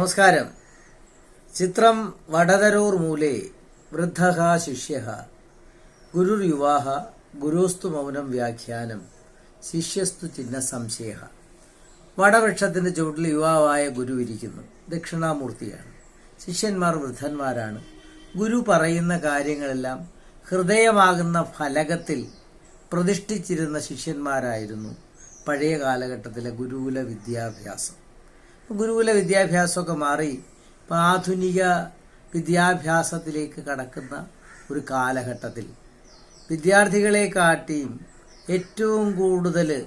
നമസ്കാരം. ചിത്രം വടതരൂർ മൂലേ വൃദ്ധ ശിഷ്യ. ഗുരുർയുവാഹ ഗുരുസ്തു മൗനം വ്യാഖ്യാനം ശിഷ്യസ്തു ചിഹ്ന സംശയ വടവൃക്ഷത്തിന്റെ ചുവട്ടിൽ യുവാവായ ഗുരു ഇരിക്കുന്നു. ദക്ഷിണാമൂർത്തിയാണ്. ശിഷ്യന്മാർ വൃദ്ധന്മാരാണ്. ഗുരു പറയുന്ന കാര്യങ്ങളെല്ലാം ഹൃദയമാകുന്ന ഫലകത്തിൽ പ്രതിഷ്ഠിച്ചിരുന്ന ശിഷ്യന്മാരായിരുന്നു പഴയ കാലഘട്ടത്തിലെ ഗുരുകുല വിദ്യാഭ്യാസം. ഗുരുകുല വിദ്യാഭ്യാസമൊക്കെ മാറി ഇപ്പം ആധുനിക വിദ്യാഭ്യാസത്തിലേക്ക് കടക്കുന്ന ഒരു കാലഘട്ടത്തിൽ വിദ്യാർത്ഥികളെ കാട്ടിയും ഏറ്റവും കൂടുതൽ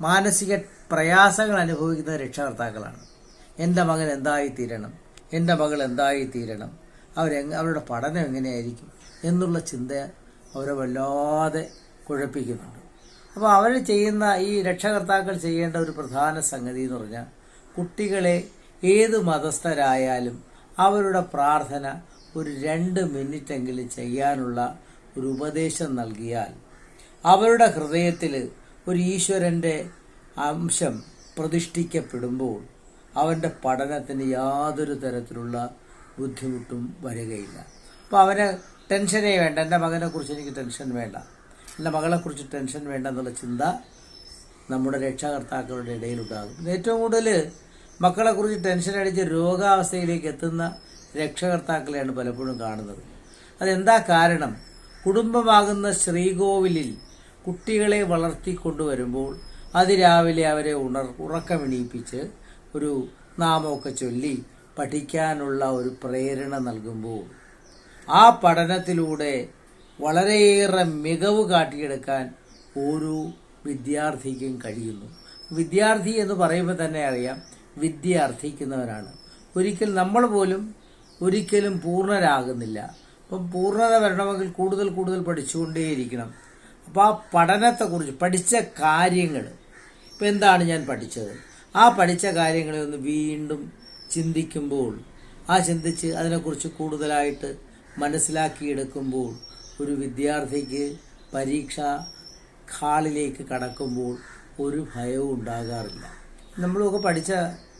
മാനസിക പ്രയാസങ്ങൾ അനുഭവിക്കുന്ന രക്ഷകർത്താക്കളാണ്. എന്റെ മകൻ എന്തായി എന്തായിത്തീരണം? എന്റെ മകൾ എന്തായിത്തീരണം? അവരെ അവരുടെ പഠനം എങ്ങനെയായിരിക്കും? എന്നുള്ള ചിന്ത അവരെ വല്ലാതെ കുഴപ്പിക്കുന്നുണ്ട്. അപ്പോൾ അവർ ചെയ്യുന്ന ഈ രക്ഷകർത്താക്കൾ ചെയ്യേണ്ട ഒരു പ്രധാന സംഗതി എന്ന് പറഞ്ഞാൽ കുട്ടികളെ ഏത് മതസ്ഥരായാലും അവരുടെ പ്രാർത്ഥന ഒരു രണ്ട് മിനിറ്റെങ്കിലും ചെയ്യാനുള്ള ഒരു ഉപദേശം നൽകിയാൽ അവരുടെ ഹൃദയത്തിൽ ഒരു ഈശ്വരന്റെ അംശം പ്രതിഷ്ഠിക്കപ്പെടുമ്പോൾ അവന്റെ പഠനത്തിന് യാതൊരു തരത്തിലുള്ള ബുദ്ധിമുട്ടും വരികയില്ല. അപ്പോൾ അവന് ടെൻഷനേ വേണ്ട. എന്റെ മകനെക്കുറിച്ച് എനിക്ക് ടെൻഷൻ വേണ്ട. എന്റെ മകളെക്കുറിച്ച് ടെൻഷൻ വേണ്ട എന്നുള്ള ചിന്ത നമ്മുടെ രക്ഷാകർത്താക്കളുടെ ഇടയിലുണ്ടാകും. ഏറ്റവും കൂടുതൽ മക്കളെക്കുറിച്ച് ടെൻഷൻ അടിച്ച് രോഗാവസ്ഥയിലേക്ക് എത്തുന്ന രക്ഷകർത്താക്കളെയാണ് പലപ്പോഴും കാണുന്നത്. അതെന്താ കാരണം? കുടുംബമാകുന്ന ശ്രീകോവിലിൽ കുട്ടികളെ വളർത്തി വളർത്തിക്കൊണ്ടുവരുമ്പോൾ അതിരാവിലെ അവരെ ഉണർ ഉറക്കമെണീപ്പിച്ച് ഒരു നാമമൊക്കെ ചൊല്ലി പഠിക്കാനുള്ള ഒരു പ്രേരണ നൽകുമ്പോൾ ആ പഠനത്തിലൂടെ വളരെയേറെ മികവ് കാട്ടിയെടുക്കാൻ ഓരോ വിദ്യാർത്ഥിക്കും കഴിയുന്നു. വിദ്യാർത്ഥി എന്ന് പറയുമ്പോൾ തന്നെ അറിയാം വിദ്യ അർത്ഥിക്കുന്നവരാണ് ഒരിക്കൽ നമ്മൾ പോലും ഒരിക്കലും പൂർണരാകുന്നില്ല. അപ്പം പൂർണത വരണമെങ്കിൽ കൂടുതൽ കൂടുതൽ പഠിച്ചുകൊണ്ടേയിരിക്കണം. അപ്പോൾ ആ പഠനത്തെക്കുറിച്ച് പഠിച്ച കാര്യങ്ങൾ ഇപ്പം എന്താണ് ഞാൻ പഠിച്ചത്? ആ പഠിച്ച കാര്യങ്ങളെ ഒന്ന് വീണ്ടും ചിന്തിക്കുമ്പോൾ ആ ചിന്തിച്ച് അതിനെക്കുറിച്ച് കൂടുതലായിട്ട് മനസ്സിലാക്കിയെടുക്കുമ്പോൾ ഒരു വിദ്യാർത്ഥിക്ക് പരീക്ഷ ഹാളിലേക്ക് കടക്കുമ്പോൾ ഒരു ഭയവും ഉണ്ടാകാറില്ല. നമ്മളൊക്കെ പഠിച്ച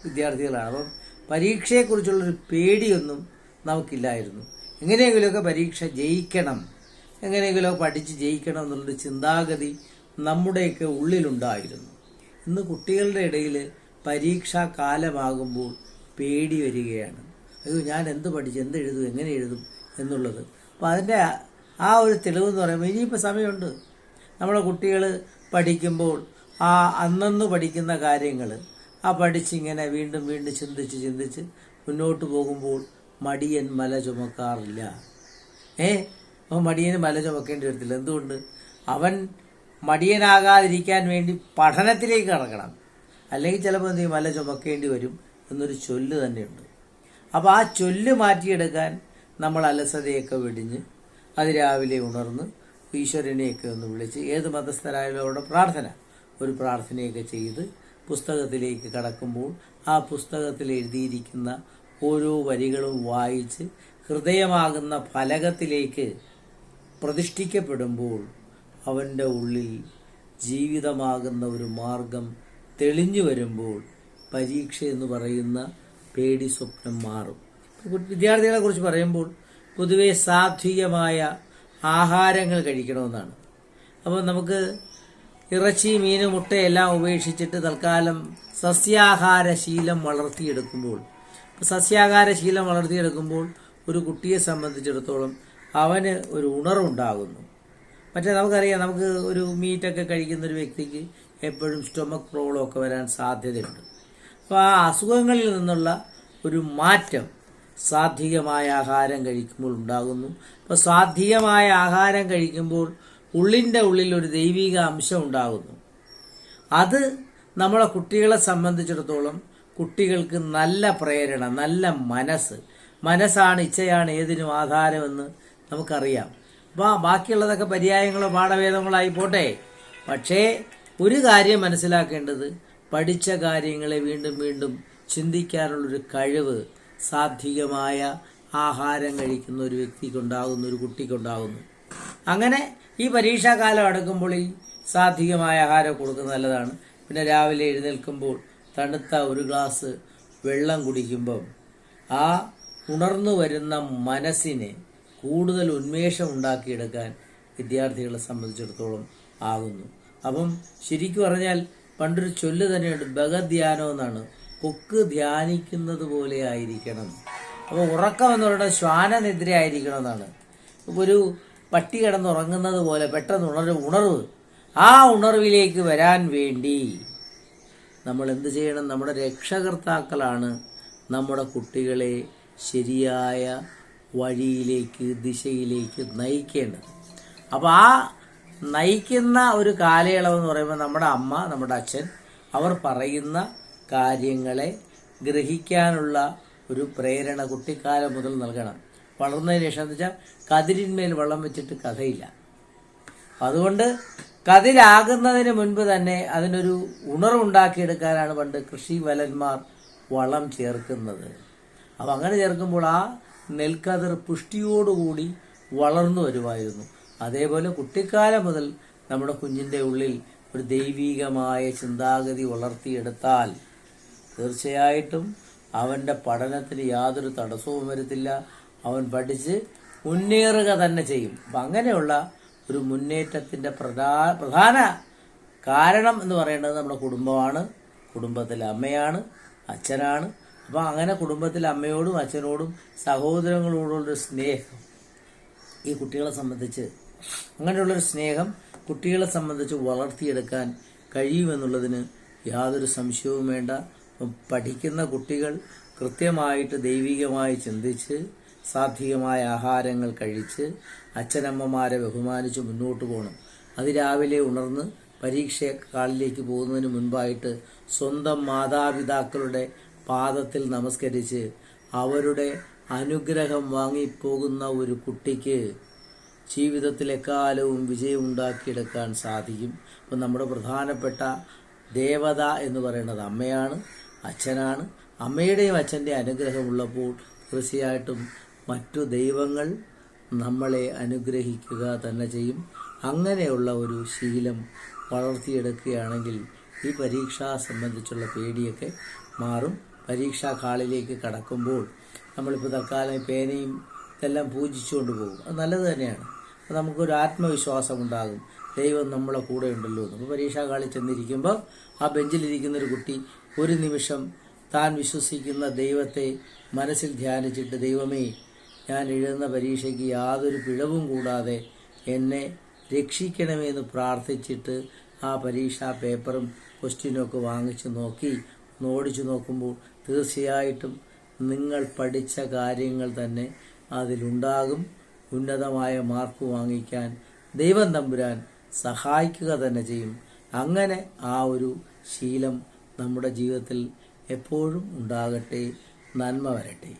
വിദ്യാർത്ഥികളാണ്. അപ്പം പരീക്ഷയെക്കുറിച്ചുള്ളൊരു പേടിയൊന്നും നമുക്കില്ലായിരുന്നു. എങ്ങനെയെങ്കിലുമൊക്കെ പരീക്ഷ ജയിക്കണം. എങ്ങനെയെങ്കിലും പഠിച്ച് ജയിക്കണം എന്നുള്ളൊരു ചിന്താഗതി നമ്മുടെയൊക്കെ ഉള്ളിലുണ്ടായിരുന്നു. ഇന്ന് കുട്ടികളുടെ ഇടയിൽ പരീക്ഷാ കാലമാകുമ്പോൾ പേടി വരികയാണ്. അയ്യോ ഞാൻ എന്ത് പഠിച്ച് എന്ത് എഴുതും എങ്ങനെ എഴുതും എന്നുള്ളത്. അപ്പോൾ അതിന്റെ ആ ഒരു തെളിവെന്ന് പറയുമ്പോൾ ഇനിയിപ്പോൾ സമയമുണ്ട്. നമ്മളെ കുട്ടികൾ പഠിക്കുമ്പോൾ ആ അന്നന്ന് പഠിക്കുന്ന കാര്യങ്ങൾ ആ പഠിച്ചിങ്ങനെ വീണ്ടും വീണ്ടും ചിന്തിച്ച് ചിന്തിച്ച് മുന്നോട്ട് പോകുമ്പോൾ മടിയൻ മല ചുമക്കാറില്ല. ഏ? അവൻ മടിയന് മല ചുമക്കേണ്ടി വരത്തില്ല. എന്തുകൊണ്ട്? അവൻ മടിയനാകാതിരിക്കാൻ വേണ്ടി പഠനത്തിലേക്ക് കടക്കണം. അല്ലെങ്കിൽ ചിലപ്പോൾ എന്ത് മല ചുമക്കേണ്ടി വരും എന്നൊരു ചൊല്ല് തന്നെയുണ്ട്. അപ്പോൾ ആ ചൊല്ല് മാറ്റിയെടുക്കാൻ നമ്മൾ അലസതയൊക്കെ വെടിഞ്ഞ് അതിരാവിലെ ഉണർന്ന് ഈശ്വരനെയൊക്കെ ഒന്ന് വിളിച്ച് ഏത് മതസ്ഥരായാലും പ്രാർത്ഥന. ഒരു പ്രാർത്ഥനയൊക്കെ ചെയ്ത് പുസ്തകത്തിലേക്ക് കടക്കുമ്പോൾ ആ പുസ്തകത്തിൽ എഴുതിയിരിക്കുന്ന ഓരോ വരികളും വായിച്ച് ഹൃദയമാകുന്ന ഫലകത്തിലേക്ക് പ്രതിഷ്ഠിക്കപ്പെടുമ്പോൾ അവന്റെ ഉള്ളിൽ ജീവിതമാകുന്ന ഒരു മാർഗം തെളിഞ്ഞു വരുമ്പോൾ പരീക്ഷ എന്ന് പറയുന്ന പേടി സ്വപ്നം മാറും. വിദ്യാർത്ഥികളെ കുറിച്ച് പറയുമ്പോൾ പൊതുവെ സാത്വികമായ ആഹാരങ്ങൾ കഴിക്കണമെന്നാണ്. അപ്പോൾ നമുക്ക് ഇറച്ചി മീൻ മുട്ടയെല്ലാം ഉപേക്ഷിച്ചിട്ട് തൽക്കാലം സസ്യാഹാര ശീലം വളർത്തിയെടുക്കുമ്പോൾ സസ്യാഹാര ശീലം വളർത്തിയെടുക്കുമ്പോൾ ഒരു കുട്ടിയെ സംബന്ധിച്ചിടത്തോളം അവന് ഒരു ഉണർവുണ്ടാകുന്നു. മറ്റേ നമുക്കറിയാം നമുക്ക് ഒരു മീറ്റൊക്കെ കഴിക്കുന്ന ഒരു വ്യക്തിക്ക് എപ്പോഴും സ്റ്റൊമക് പ്രോബ്ലം ഒക്കെ വരാൻ സാധ്യതയുണ്ട്. അപ്പോൾ ആ അസുഖങ്ങളിൽ നിന്നുള്ള ഒരു മാറ്റം സാത്വികമായ ആഹാരം കഴിക്കുമ്പോൾ ഉണ്ടാകുന്നു. അപ്പോൾ സാത്വികമായ ആഹാരം കഴിക്കുമ്പോൾ ഉള്ളിന്റെ ഉള്ളിൽ ഒരു ദൈവിക അംശം ഉണ്ടാകുന്നു. അത് നമ്മളെ കുട്ടികളെ സംബന്ധിച്ചിടത്തോളം കുട്ടികൾക്ക് നല്ല പ്രേരണ നല്ല മനസ്സ്. മനസ്സാണ് ഇച്ഛയാണ് ഏതിനും ആധാരമെന്ന് നമുക്കറിയാം. അപ്പോൾ ബാക്കിയുള്ളതൊക്കെ പര്യായങ്ങളോ പാഠഭേദങ്ങളായി പോട്ടെ. പക്ഷേ ഒരു കാര്യം മനസ്സിലാക്കേണ്ടത് പഠിച്ച കാര്യങ്ങളെ വീണ്ടും വീണ്ടും ചിന്തിക്കാനുള്ളൊരു കഴിവ് സാത്വികമായ ആഹാരം കഴിക്കുന്ന ഒരു വ്യക്തിക്കുണ്ടാകുന്നു ഒരു കുട്ടിക്കുണ്ടാകുന്നു. അങ്ങനെ ഈ പരീക്ഷാകാലം അടുക്കുമ്പോൾ ഈ സാത്വികമായ ആഹാരം കൊടുക്കുന്നത് നല്ലതാണ്. പിന്നെ രാവിലെ എഴുന്നേൽക്കുമ്പോൾ തണുത്ത ഒരു ഗ്ലാസ് വെള്ളം കുടിക്കുമ്പം ആ ഉണർന്നു വരുന്ന മനസ്സിനെ കൂടുതൽ ഉന്മേഷം ഉണ്ടാക്കിയെടുക്കാൻ വിദ്യാർത്ഥികളെ സംബന്ധിച്ചിടത്തോളം ആകുന്നു. അപ്പം ശരിക്കും പറഞ്ഞാൽ പണ്ടൊരു ചൊല്ല് തന്നെയുണ്ട് ഭഗധ്യാനം എന്നാണ് കൊക്ക് ധ്യാനിക്കുന്നത് പോലെ ആയിരിക്കണം. അപ്പോൾ ഉറക്കം എന്ന് ശ്വാനനിദ്ര ആയിരിക്കണം എന്നാണ് ഒരു പട്ടി കിടന്നുറങ്ങുന്നത് പോലെ പെട്ടെന്ന് ഉണർവ് ഉണർവ്. ആ ഉണർവിലേക്ക് വരാൻ വേണ്ടി നമ്മൾ എന്ത് ചെയ്യണം? നമ്മുടെ രക്ഷകർത്താക്കളാണ് നമ്മുടെ കുട്ടികളെ ശരിയായ വഴിയിലേക്ക് ദിശയിലേക്ക് നയിക്കേണ്ടത്. അപ്പോൾ ആ നയിക്കുന്ന ഒരു കാലയളവ് എന്ന് പറയുമ്പോൾ നമ്മുടെ അമ്മ നമ്മുടെ അച്ഛൻ അവർ പറയുന്ന കാര്യങ്ങളെ ഗ്രഹിക്കാനുള്ള ഒരു പ്രേരണ കുട്ടിക്കാലം മുതൽ നൽകണം. വളർന്നതിന് ശേഷം എന്ന് വെച്ചാൽ കതിരിന്മേൽ വെള്ളം വെച്ചിട്ട് കഥയില്ല. അതുകൊണ്ട് കതിരാകുന്നതിന് മുൻപ് തന്നെ അതിനൊരു ഉണർവുണ്ടാക്കിയെടുക്കാനാണ് പണ്ട് കൃഷി വലന്മാർ വളം ചേർക്കുന്നത്. അപ്പം അങ്ങനെ ചേർക്കുമ്പോൾ ആ നെൽക്കതിർ പുഷ്ടിയോടുകൂടി വളർന്നു വരുമായിരുന്നു. അതേപോലെ കുട്ടിക്കാലം മുതൽ നമ്മുടെ കുഞ്ഞിന്റെ ഉള്ളിൽ ഒരു ദൈവീകമായ ചിന്താഗതി വളർത്തിയെടുത്താൽ തീർച്ചയായിട്ടും അവന്റെ പഠനത്തിന് യാതൊരു തടസ്സവും വരത്തില്ല. അവൻ പഠിച്ച് മുന്നേറുക തന്നെ ചെയ്യും. അപ്പം അങ്ങനെയുള്ള ഒരു മുന്നേറ്റത്തിന്റെ പ്രധാ പ്രധാന കാരണം എന്ന് പറയുന്നത് നമ്മുടെ കുടുംബമാണ്. കുടുംബത്തിലെ അമ്മയാണ് അച്ഛനാണ്. അപ്പം അങ്ങനെ കുടുംബത്തിലെ അമ്മയോടും അച്ഛനോടും സഹോദരങ്ങളോടുള്ളൊരു സ്നേഹം ഈ കുട്ടികളെ സംബന്ധിച്ച് അങ്ങനെയുള്ളൊരു സ്നേഹം കുട്ടികളെ സംബന്ധിച്ച് വളർത്തിയെടുക്കാൻ കഴിയുമെന്നുള്ളതിന് യാതൊരു സംശയവും വേണ്ട. പഠിക്കുന്ന കുട്ടികൾ കൃത്യമായിട്ട് ദൈവികമായി ചിന്തിച്ച് സാത്വികമായ ആഹാരങ്ങൾ കഴിച്ച് അച്ഛനമ്മമാരെ ബഹുമാനിച്ച് മുന്നോട്ട് പോകണം. അതിരാവിലെ ഉണർന്ന് പരീക്ഷ കാളിലേക്ക് പോകുന്നതിന് മുൻപായിട്ട് സ്വന്തം മാതാപിതാക്കളുടെ പാദത്തിൽ നമസ്കരിച്ച് അവരുടെ അനുഗ്രഹം വാങ്ങിപ്പോകുന്ന ഒരു കുട്ടിക്ക് ജീവിതത്തിലെക്കാലവും എക്കാലവും വിജയം ഉണ്ടാക്കിയെടുക്കാൻ സാധിക്കും. അപ്പം നമ്മുടെ പ്രധാനപ്പെട്ട ദേവത എന്ന് പറയുന്നത് അമ്മയാണ്. അച്ഛനാണ്. അമ്മയുടെയും അച്ഛന്റെ അനുഗ്രഹമുള്ളപ്പോൾ തീർച്ചയായിട്ടും മറ്റു ദൈവങ്ങൾ നമ്മളെ അനുഗ്രഹിക്കുക തന്നെ ചെയ്യും. അങ്ങനെയുള്ള ഒരു ശീലം വളർത്തിയെടുക്കുകയാണെങ്കിൽ ഈ പരീക്ഷ സംബന്ധിച്ചുള്ള പേടിയൊക്കെ മാറും. പരീക്ഷാ കാളിലേക്ക് കടക്കുമ്പോൾ നമ്മളിപ്പോൾ തൽക്കാലം പേനയും ഇതെല്ലാം പൂജിച്ചുകൊണ്ട് പോകും. അത് നല്ലത് തന്നെയാണ്. അപ്പോൾ നമുക്കൊരു ആത്മവിശ്വാസം ഉണ്ടാകും. ദൈവം നമ്മളെ കൂടെ ഉണ്ടല്ലോ എന്ന്. അപ്പോൾ പരീക്ഷാ കാളിൽ ചെന്നിരിക്കുമ്പോൾ ആ ബെഞ്ചിലിരിക്കുന്ന ഒരു കുട്ടി ഒരു നിമിഷം താൻ വിശ്വസിക്കുന്ന ദൈവത്തെ മനസ്സിൽ ധ്യാനിച്ചിട്ട് ദൈവമേ ഞാൻ എഴുതുന്ന പരീക്ഷയ്ക്ക് യാതൊരു പിഴവും കൂടാതെ എന്നെ രക്ഷിക്കണമെന്ന് പ്രാർത്ഥിച്ചിട്ട് ആ പരീക്ഷാ പേപ്പറും ക്വസ്റ്റ്യനൊക്കെ വാങ്ങിച്ചു നോക്കി ഓടിച്ചു നോക്കുമ്പോൾ തീർച്ചയായിട്ടും നിങ്ങൾ പഠിച്ച കാര്യങ്ങൾ തന്നെ അതിലുണ്ടാകും. ഉന്നതമായ മാർക്ക് വാങ്ങിക്കാൻ ദൈവം തമ്പുരാൻ സഹായിക്കുക തന്നെ ചെയ്യും. അങ്ങനെ ആ ഒരു ശീലം നമ്മുടെ ജീവിതത്തിൽ എപ്പോഴും ഉണ്ടാകട്ടെ നന്മ വരട്ടെ.